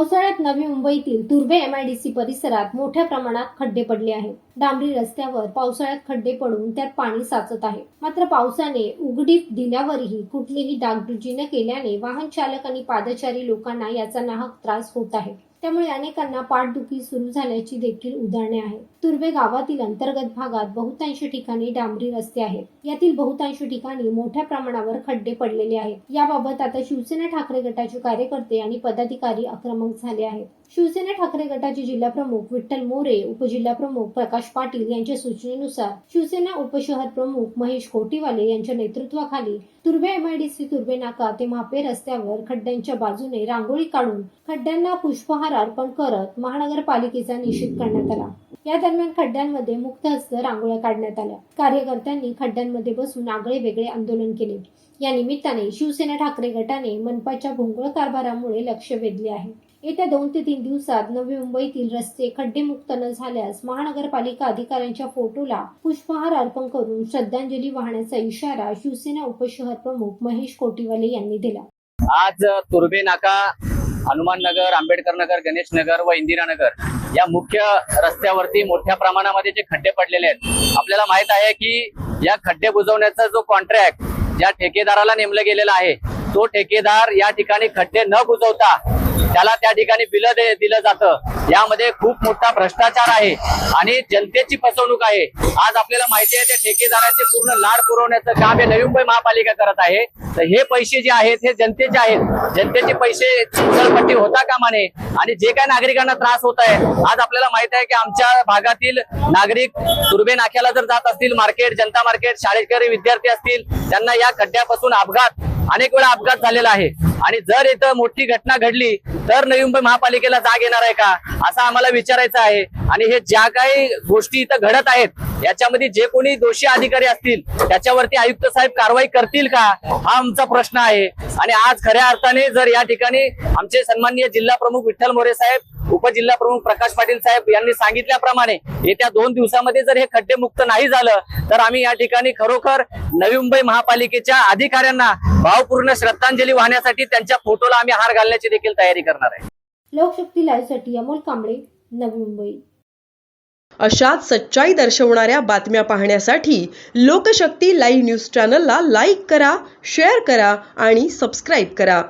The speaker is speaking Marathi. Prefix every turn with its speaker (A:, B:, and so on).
A: पावसाळ्यात नवी मुंबईतील तुर्भे एमआयडीसी परिसरात मोठ्या प्रमाणात खड्डे पडले आहेत. डांबरी रस्त्यावर पावसाळ्यात खड्डे पडून त्यात पाणी साचत आहे. मात्र पावसाने उघडीप दिल्यावरही कुठलीही डागडुजी न केल्याने वाहन चालक आणि पादचारी लोकांना याचा नाहक त्रास होत आहे. त्यामुळे अनेकांना पाठदुखी सुरू झाल्याची देखील उदाहरणे आहेत. तुर्भे गावातील अंतर्गत भागात बहुतांश ठिकाणी डांबरी रस्ते आहेत. यातील बहुतांश ठिकाणी मोठ्या प्रमाणावर खड्डे पडलेले आहेत. याबाबत आता शिवसेना ठाकरे गटाचे कार्यकर्ते आणि पदाधिकारी आक्रमक झाले आहेत. शिवसेना ठाकरे गटाचे जिल्हाप्रमुख विठ्ठल मोरे उपजिल्हाप्रमुख प्रकाश पाटील यांच्या सूचनेनुसार शिवसेना उपशहर प्रमुख महेश कोटीवाले यांच्या नेतृत्वाखाली तुर्भे एमआयडीसी तुर्भे नाका ते मापे रस्त्यावर खड्ड्यांच्या बाजूने रांगोळी काढून खड्ड्यांना पुष्पहार अर्पण करत महानगरपालिकेचा निषेध करण्यात आला. या दरम्यान खड्ड्यांमध्ये मुक्त हस्त रांगोळ्या काढण्यात आल्या. कार्यकर्त्यांनी खड्ड्यांमध्ये बसून आगळे वेगळे आंदोलन केले. या निमित्ताने शिवसेना ठाकरे गटाने मनपाच्या भोंगळ कारभारामुळे लक्ष वेधले आहे. येत्या दोन ते तीन दिवसात नवी मुंबईतील रस्ते खड्डेमुक्त न झाल्यास महानगरपालिका अधिकाऱ्यांच्या फोटोला पुष्पहार अर्पण करून श्रद्धांजली वाहण्याचा इशारा शिवसेना उपशहर प्रमुख महेश कोटीवाले यांनी दिला.
B: आज तुर्बे नाका हनुमान नगर आंबेडकर नगर गणेश नगर व इंदिरा नगर या मुख्य रस्त्यावरती मोठ्या प्रमाणामध्ये जे खड्डे पडलेले आहेत आपल्याला माहीत आहे की या खड्डे बुजवण्याचा जो कॉन्ट्रॅक्ट ज्या ठेकेदाराला नेमलं गेलेला आहे तो ठेकेदार या ठिकाणी खड्डे न बुजवता त्याला त्या ठिकाणी बिलं दे दिलं जातं. यामध्ये खूप मोठा भ्रष्टाचार आहे आणि जनतेची फसवणूक आहे. आज आपल्याला माहिती आहे त्या ठेकेदाराचे पूर्ण लाड पुरवण्याचं काम हे नवी मुंबई महापालिका करत आहे. तर हे पैसे जे आहेत हे जनतेचे आहेत. जनतेचे पैसे उचलपट्टी होता कामाने. आणि जे काय नागरिकांना त्रास होत आहे आज आपल्याला माहीत आहे की आमच्या भागातील नागरिक तुर्बे नाक्याला जर जात असतील मार्केट जनता मार्केट शाळेकरी विद्यार्थी असतील त्यांना या खड्ड्यापासून अपघात अनेक वेळा अपघात झालेला आहे. आणि जर इथं मोठी घटना घडली तर नवी मुंबई महापालिकेला जाग येणार आहे का? असं आम्हाला विचारायचं आहे. आणि हे ज्या काही गोष्टी इथं घडत आहेत याच्यामध्ये जे कोणी दोषी अधिकारी असतील त्याच्यावरती आयुक्त साहेब कारवाई करतील का? हा आमचा प्रश्न आहे. आणि आज खऱ्या अर्थाने जर या ठिकाणी आमचे सन्माननीय जिल्हा प्रमुख विठ्ठल मोरे साहेब उपजिल्हा प्रमुख प्रकाश पाटील साहेब यांनी सांगितल्याप्रमाणे येत्या दोन दिवसामध्ये जर हे खड्डे मुक्त नाही झालं तर आम्ही या ठिकाणी खरोखर नवी मुंबई महापालिकेच्या अधिकाऱ्यांना भावपूर्ण श्रद्धांजली वाहण्यासाठी त्यांच्या फोटोला आम्ही हार घालण्याची देखील तयारी करणार आहे.
A: लोकशक्ती लाईव्हसाठी अमोल कांबळे नवी मुंबई.
C: अशाच सच्चाई दर्शवणाऱ्या बातम्या पाहण्यासाठी लोकशक्ती लाईव्ह न्यूज चॅनलला लाईक करा शेअर करा आणि सबस्क्राईब करा.